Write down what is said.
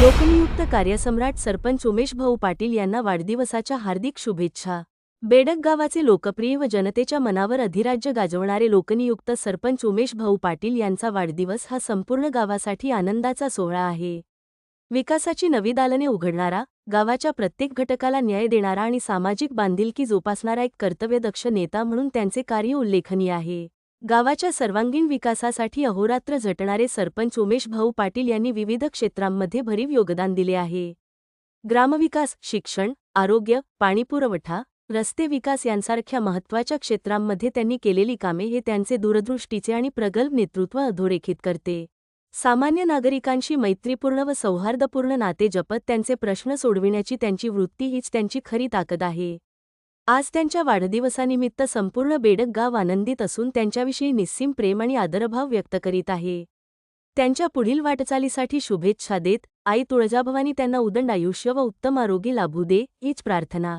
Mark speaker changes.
Speaker 1: लोकनियुक्त कार्यसम्राट सरपंच उमेश भाऊ पाटील यांना वाढदिवसाच्या हार्दिक शुभेच्छा. बेडक गावाचे लोकप्रिय व जनतेच्या मनावर अधिराज्य गाजवणारे लोकनियुक्त सरपंच उमेश भाऊ पाटील यांचा वाढदिवस हा संपूर्ण गावासाठी आनंदाचा सोहळा आहे. विकासाची नवी दालने उघडणारा गावाच्या प्रत्येक घटकाला न्याय देणारा आणि सामाजिक बांधिलकी जोपासणारा एक कर्तव्यदक्ष नेता म्हणून त्यांचे कार्य उल्लेखनीय आहे. गावाच्या सर्वांगीण विकासासाठी अहोरात्र झटणारे सरपंच उमेश भाऊ पाटील यांनी विविध क्षेत्रांमध्ये भरीव योगदान दिले आहे. ग्रामविकास शिक्षण आरोग्य पाणीपुरवठा रस्ते विकास यांसारख्या महत्त्वाच्या क्षेत्रांमध्ये त्यांनी केलेली कामे हे त्यांचे दूरदृष्टीचे आणि प्रगल्भ नेतृत्व अधोरेखित करते. सामान्य नागरिकांशी मैत्रीपूर्ण व सौहार्दपूर्ण नाते जपत त्यांचे प्रश्न सोडविण्याची त्यांची वृत्ती हीच त्यांची खरी ताकद आहे. आज त्यांच्या वाढदिवसानिमित्त संपूर्ण बेडक गाव आनंदित असून त्यांच्याविषयी निस्सीम प्रेम आणि आदरभाव व्यक्त करीत आहे. त्यांच्या पुढील वाटचालीसाठी शुभेच्छा देत आई तुळजाभवानी त्यांना उदंड आयुष्य व उत्तम आरोग्य लाभू दे हीच प्रार्थना.